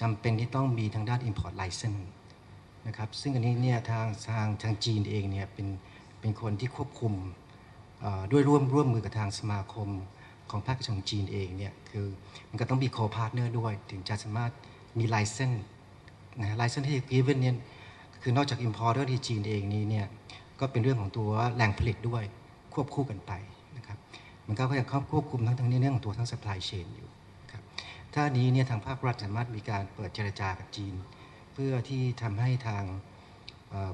จำเป็นที่ต้องมีทางด้าน import license นะครับซึ่งอันนี้เนี่ยทางทางทางจีนเองเนี่ยเป็นเป็นคนที่ควบคุมด้วยร่วมร่วมมือกับทางสมาคมของภาคเอกชนจีนเองเนี่ยคือมันก็ต้องมี co-partner ด้วย ถึงจะสามารถมี license นะไลเซนที่ given เนี่ยคือนอกจาก importer ที่จีนเองนี้เนี่ยก็เป็นเรื่องของตัวแหล่งผลิตด้วยควบคู่กันไปนะครับมันก็ยังควบคุมทั้งทั้งในเรื่องของตัวทั้ง supply chain อยู่ ถ้านี้เนี่ยทางภาครัฐสามารถมีการเปิดเจรจากับจีน เพื่อที่ทำให้ทาง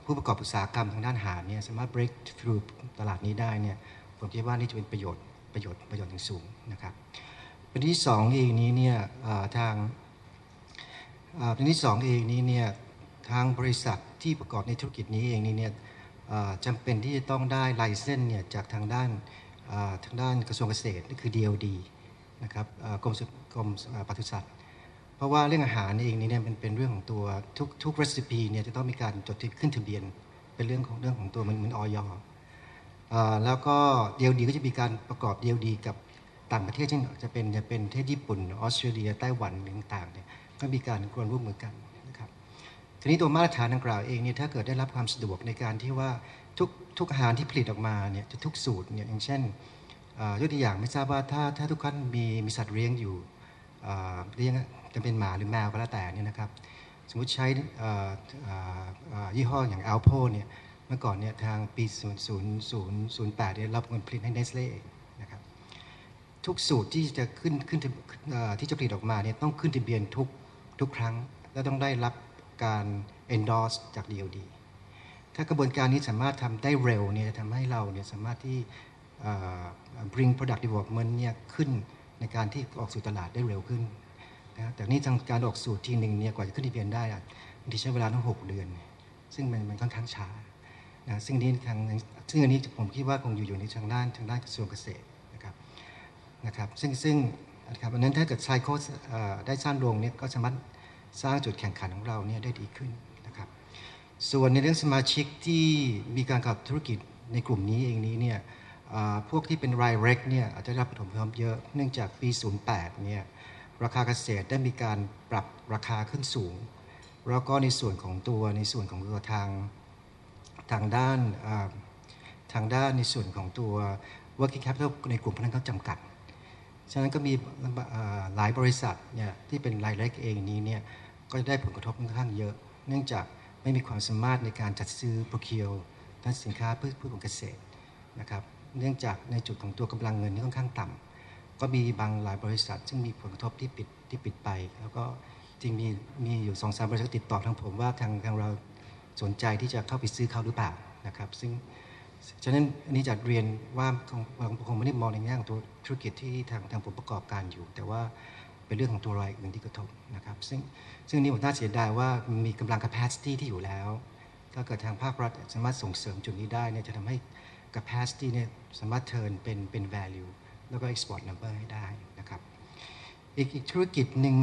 ผู้ประกอบอุตสาหกรรมทางด้านอาหารเนี่ยสามารถ break through ตลาดนี้ได้เนี่ยผมคิดว่านี่จะเป็นประโยชน์ประโยชน์ประโยชน์อย่างสูงนะครับประเด็นที่สองเองนี้เนี่ยทางประเด็นที่สองเองนี้เนี่ยทางบริษัทที่ประกอบในธุรกิจนี้เองนี้เนี่ยจำเป็นที่จะต้องได้ไลเซนส์เนี่ยจากทางด้านทางด้านกระทรวงเกษตรนี่นคือ DOD นะครับกรมสุกรมปศุสัตว์ เพราะว่าเรื่องอาหารเองนี้เนี่ยมันเป็นเรื่องของตัวทุกทุกรีซิปีเนี่ยจะต้องมีการจดขึ้นทะเบียน เป็นเรื่องของเรื่องของตัวมันเหมือนออยอแล้วก็ DOD ก็จะมีการประกอบ DOD กับต่างประเทศเช่นจะเป็นจะเป็นประเทศญี่ปุ่นออสเตรเลียไต้หวันหรือต่างๆเนี่ยก็มีการควรร่วมมือกันนะครับทีนี้ตัวมาตรฐานดังกล่าวเองเนี่ยถ้าเกิดได้รับความสะดวกในการที่ว่าทุกทุกอาหารที่ผลิตออกมาเนี่ยจะทุกสูตรเนี่ยอย่างเช่น ยกตัวอย่างไม่ทราบว่าถ้าถ้าทุกท่านมีมีสัตว์เลี้ยงอยู่เลี้ยงจะเป็นหมาหรือแมวก็แล้วแต่เนี่ยนะครับ สมมุติใช้ยี่ห้ออย่าง a l p o เนี่ยเมื่อก่อนเนี่ยทางปี 0008เนี่ยรับเงินผลิตให้ Nestle เองนะครับทุกสูตรที่จะขึ้นขึ้นที่จะผลิตออกมาเนี่ยต้องขึ้นทะเบียนทุกทุกครั้ง และต้องได้รับการ endorse จาก DOD ถ้ากระบวนการนี้สามารถทำได้เร็วเนี่ยจะทำให้เราเนี่ยสามารถที่ bring product development เนี่ยขึ้นในการที่ออกสู่ตลาดได้เร็วขึ้นนะแต่นี่ทางการออกสูตรทีหนึ่งเนี่ยกว่าจะขึ้นทะเบียนได้อะบางทีใช้เวลาตั้งหกเดือน ซึ่งมันมันค่อนข้างช้านะซึ่งนี้ทางซึ่งอันนี้ผมคิดว่าคงอยู่อยู่ในทางด้านทางด้านกระทรวงเกษตรนะครับนะครับซึ่งซึ่งนะครับอันนั้นถ้าเกิดไซโคสได้สร้างลงเนี่ยก็สามารถสร้างจุดแข่งขันของเราเนี่ยได้ดีขึ้นนะครับ ส่วนในเรื่องสมาชิกที่มีการกอบธุรกิจในกลุ่มนี้เองนี้เนี่ย พวกที่เป็นรายเร็กเนี่ยอาจจะได้รับผลกระทบเยอะเนื่องจากปี 08 เนี่ยราคาเกษตรได้มีการปรับราคาขึ้นสูง แล้วก็ในส่วนของตัวในส่วนของตัวทางทางด้านทางด้านในส่วนของตัว working capital ในกลุ่มพนักงานจำกัด ฉะนั้นก็มีหลายบริษัทเนี่ยที่เป็นรายเล็กเองนี้เนี่ยก็ได้ผลกระทบค่อนข้างเยอะ เนื่องจากไม่มีความสามารถในการจัดซื้อ procure ด้านสินค้าเพืชพืชผลเกษตรนะครับ เนื่องจากในจุดของตัวกำลังเงินที่ค่อนข้างต่ำก็มีบางหลายบริษัท ซึ่งมีผลกระทบที่ปิดที่ปิดไป แล้วก็จริงมีมีอยู่สองสามบริษัทติดต่อทางผมว่าทางทางเราสนใจที่จะเข้าไปซื้อเขาหรือเปล่านะครับ ซึ่งฉะนั้นอันนี้จะเรียนว่าคงคงไม่ได้มองในแง่ของตัวธุรกิจที่ทางทางผมประกอบการอยู่ แต่ว่าเป็นเรื่องของตัวรายอื่นที่กระทบนะครับ ซึ่งซึ่งนนี้ผมน่าเสียดายว่ามีกำลัง capacity ที่อยู่แล้ว ถ้าเกิดทางภาครัฐสามารถส่งเสริมจุดนี้ได้เนี่ยจะทำให้ capacity เนี่ยสามารถ turn เป็นเป็น value แล้วก็ export number ให้ได้นะครับ อีกอีกธุรกิจหนึ่ง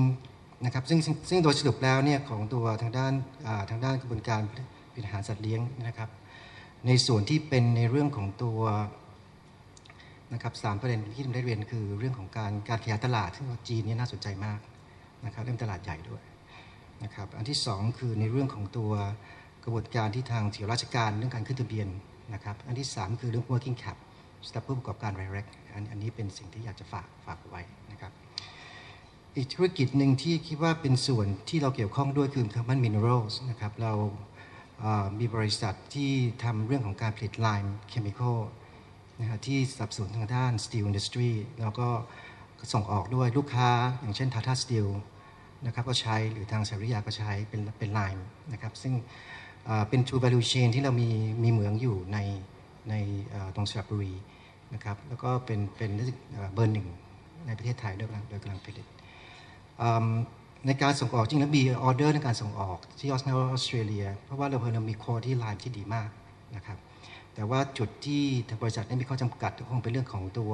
นะครับซึ่งซึ่งโดยสรุปแล้วเนี่ยของตัวทางด้านทางด้านกระบวนการผลิหารสัตว์เลี้ยงนะครับ ในส่วนที่เป็นในเรื่องของตัวนะครับสามประเด็นที่ผมได้เรียนคือเรื่องของการการขยายตลาดซึ่งจีนนี่น่าสนใจมากนะครับเรื่องตลาดใหญ่ด้วยนะครับอันที่สองคือในเรื่องของตัวกระบวนการที่ทางเสียราชการเรื่องการขึ้นทะเบียน นะครับ อันที่สามคือเรื่อง working cap สำหรับผู้ประกอบการ direct อันอันนี้เป็นสิ่งที่อยากจะฝากฝากไว้นะครับ อีกธุรกิจหนึ่งที่คิดว่าเป็นส่วนที่เราเกี่ยวข้องด้วยคือคาร์บอนมินเนอรัลนะครับ เรามีบริษัทที่ทำเรื่องของการผลิตไลม์เคมีคอลนะฮะที่สนับสนุนทางด้าน Steel Industry แล้วก็ส่งออกด้วยลูกค้า อย่างเช่น Tata Steel นะครับก็ใช้หรือทางสริยาก็ใช้เป็นเป็นไลม์นะครับซึ่ง เป็น True Value Chain ที่เรามีมีเหมืองอยู่ในในตรงสระบุรีนะครับแล้วก็เป็นเป็นเบอร์หนึ่งในประเทศไทยด้วยกำลังโดยกำลังผลิตในการส่งออกจริงแล้วมีออเดอร์ในการส่งออกที่ออสเตรเลีย เพราะว่าเราเพิ่งมีคอที่ไลน์ที่ดีมากนะครับแต่ว่าจุดที่ทางบริษัทได้มีข้อจำกัดก็คงเป็นเรื่องของตัว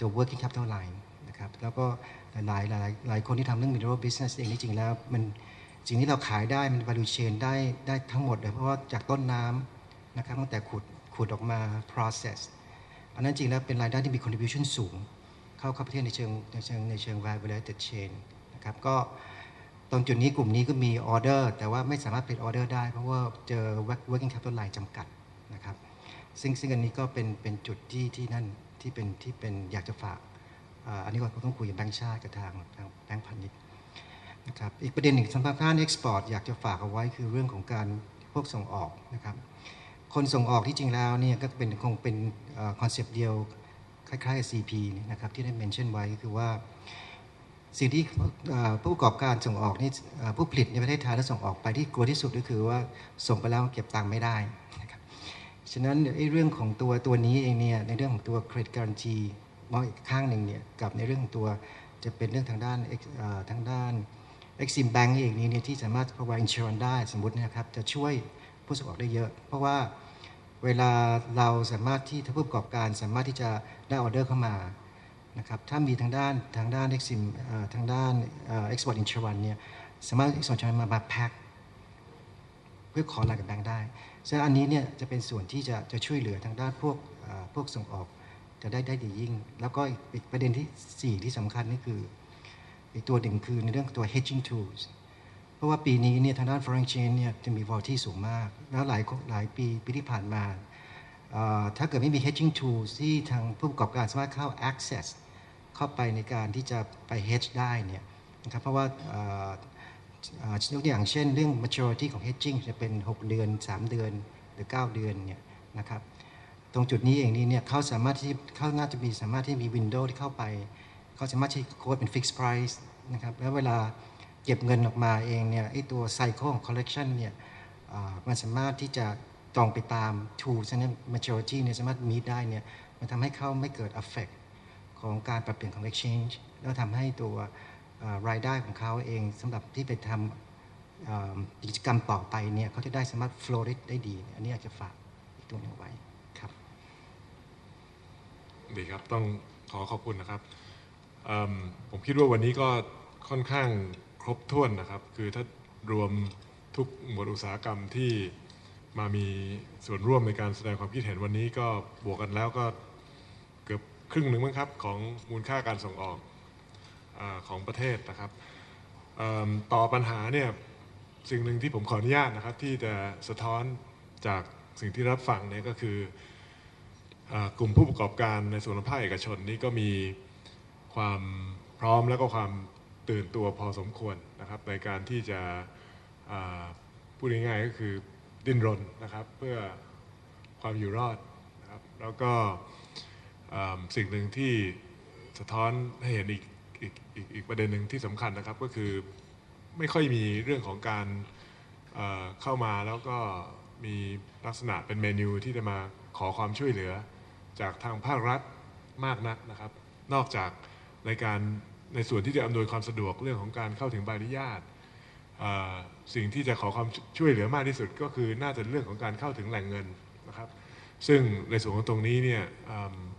ตัว working capital line นะครับแล้วก็หลายหลายหลายคนที่ทำเรื่อง mineral business เองที่จริงแล้วมัน สิ่งที่เราขายได้มัน value chain ได้ได้ทั้งหมดเลยเพราะว่าจากต้นน้ำนะครับตั้งแต่ขุดขุดออกมา process อันนั้นจริงแล้วเป็นรายได้ที่มี contribution สูง เข้าเข้าประเทศในเชิงในเชิงในเชิง value related chain นะครับก็ตรงจุดนี้กลุ่มนี้ก็มีออเดอร์แต่ว่าไม่สามารถผลิตออเดอร์ได้ เพราะว่าเจอ working capital line จำกัดนะครับซึ่งซึ่งอันนี้ก็เป็นเป็นจุดที่ที่นั่นที่เป็นที่เป็นอยากจะฝาก อันนี้ก็ต้องคุยกับแบงก์ชาติกับทางทางแบงก์พาณิชย์ นะครับอีกประเด็นหนึ่งสำหรับด้านเอ็กซ์พอร์ตอยากจะฝากเอาไว้คือเรื่องของการพวกส่งออกนะครับคนส่งออกที่จริงแล้วเนี่ยก็เป็นคงเป็นคอนเซปต์เดียวคล้ายๆกับ CP เนี่ยนะครับที่ได้เมนชั่นไว้ก็คือว่าสิ่งที่ผู้ประกอบการส่งออกนี่ผู้ผลิตในประเทศไทยและส่งออกไปที่กลัวที่สุดก็คือว่าส่งไปแล้วเก็บตังค์ไม่ได้นะครับฉะนั้นไอ้เรื่องของตัวตัวนี้เองเนี่ยในเรื่องของตัวเครดิตการันตีมองอีกข้างหนึ่งเนี่ยกับในเรื่องของตัวจะเป็นเรื่องทางด้านทางด้าน Exim Bank เองนี้เนี่ยที่สามารถ provide insurance ได้สมมตินะครับจะช่วยผู้ส่งออกได้เยอะ เพราะว่าเวลาเราสามารถที่ถ้าผู้ประกอบการสามารถที่จะได้ออเดอร์เข้ามานะครับถ้ามีทางด้านทางด้าน Exim เอ่อทางด้านเอ่อ Export Insurance เนี่ยสามารถ Export Insurance มาแพ็คเพื่อขอรายกับแบงค์ได้ซึ่งอันนี้เนี่ยจะเป็นส่วนที่จะจะช่วยเหลือทางด้านพวกพวกส่งออกจะได้ได้ดียิ่ง แล้วก็อีกอีกประเด็นที่ 4 ที่สำคัญนี่คือ อีกตัวหนึ่งคือในเรื่องตัว hedging tools เพราะว่าปีนี้เนี่ยทางด้าน foreign exchange เนี่ยจะมี volatility สูงมาก แล้วหลายหลายปีปีที่ผ่านมา ถ้าเกิดไม่มี hedging tools ที่ทางผู้ประกอบการสามารถเข้า access เข้าไปในการที่จะไป hedge ได้เนี่ยนะครับเพราะว่ายกตัวอย่างเช่นเรื่อง maturity ของ hedging จะเป็น 6 เดือน 3 เดือนหรือ 9 เดือนเนี่ยนะครับตรงจุดนี้เองนี่เนี่ยเขาสามารถที่เขาน่าจะมีสามารถที่มี window ที่เข้าไป เขาสามารถที่โค้ดเป็น fixed price นะครับ แล้วเวลาเก็บเงินออกมาเองเนี่ยไอ้ตัว cycle ของ collection เนี่ยมันสามารถที่จะตรงไปตาม tools นั้น maturity เนี่ยสามารถ meet ได้เนี่ยมันทำให้เขาไม่เกิด effect ของการปรับเปลี่ยนของ exchange แล้วทำให้ตัวรายได้ของเขาเองสำหรับที่ไปทำกิจกรรมต่อไปเนี่ยเขาจะได้สามารถ flow ได้ได้ดี อันนี้อากจะฝากอีกตัวหนึงไว้ครับ ดีครับ ต้องขอขอบคุณนะครับ ผมคิดว่าวันนี้ก็ค่อนข้างครบถ้วนนะครับ คือถ้ารวมทุกหมวดอุตสาหกรรมที่มามีส่วนร่วมในการแสดงความคิดเห็นวันนี้ก็บวกกันแล้วก็เกือบครึ่งหนึ่งมั้งครับของมูลค่าการส่งออกอของประเทศนะครับต่อปัญหาเนี่ยสิ่งหนึ่งที่ผมขออนุญาตนะครับ ที่จะสะท้อนจากสิ่งที่รับฟังเนี่ยก็คืออกลุ่มผู้ประกอบการในส่วนภาคเอกชนนี่ก็มี ความพร้อมแล้วก็ความตื่นตัวพอสมควรนะครับ ในการที่จะพูดง่ายๆก็คือดิ้นรนนะครับเพื่อความอยู่รอดนะครับแล้วก็สิ่งหนึ่งที่สะท้อนให้เห็นอีกอีกอีกอีกประเด็นหนึ่งที่สำคัญนะครับก็คือไม่ค่อยมีเรื่องของการเข้ามาแล้วก็มีลักษณะเป็นเมนูที่จะมาขอความช่วยเหลือจากทางภาครัฐมากนักนะครับ นอกจาก ในการในส่วนที่จะอำนวยความสะดวกเรื่องของการเข้าถึงใบอนุญาตสิ่งที่จะขอความช่วยเหลือมากที่สุดก็คือน่าจะเรื่องของการเข้าถึงแหล่งเงินนะครับ ซึ่งในส่วนของตรงนี้เนี่ย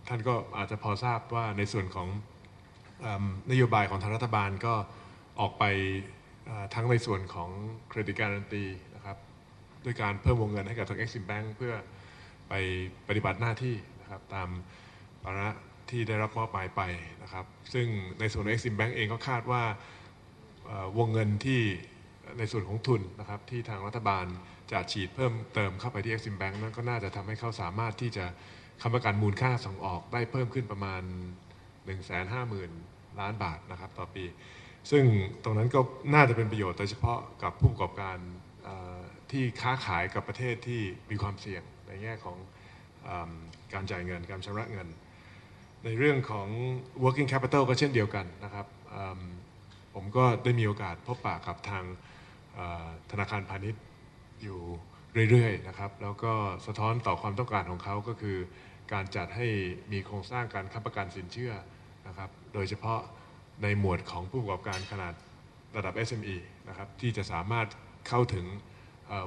ท่านก็อาจจะพอทราบว่าในส่วนของอนโยบายของทางรัฐบาลก็ออกไปทั้งในส่วนของเครดิตการันตีนะครับด้วยการเพิ่มวงเงินให้กับทาง Exim Bank เพื่อไปปฏิบัติหน้าที่นะครับตามภาระ ที่ได้รับมอบหมายไปนะครับ ซึ่งในส่วนของ Exim Bank เองก็คาดว่าวงเงินที่ในส่วนของทุนนะครับที่ทางรัฐบาลจะฉีดเพิ่มเติมเข้าไปที่ Exim Bank นั้นก็น่าจะทำให้เขาสามารถที่จะค้ำประกันมูลค่าส่งออกได้เพิ่มขึ้นประมาณ 150,000 ล้านบาทนะครับต่อปี ซึ่งตรงนั้นก็น่าจะเป็นประโยชน์โดยเฉพาะกับผู้ประกอบการที่ค้าขายกับประเทศที่มีความเสี่ยงในแง่ของอการจ่ายเงินการชำระเงิน ในเรื่องของ working capital ก็เช่นเดียวกันนะครับผมก็ได้มีโอกาสพบปะกับทางธนาคารพาณิชย์อยู่เรื่อยๆนะครับ แล้วก็สะท้อนต่อความต้องการของเขาก็คือ การจัดให้มีโครงสร้างการค้ำประกันสินเชื่อนะครับ โดยเฉพาะในหมวดของผู้ประกอบการขนาดระดับ SME นะครับที่จะสามารถเข้าถึง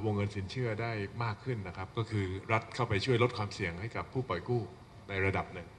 วงเงินสินเชื่อได้มากขึ้นนะครับ ก็คือรัฐเข้าไปช่วยลดความเสี่ยงให้กับผู้ปล่อยกู้ในระดับหนึ่ง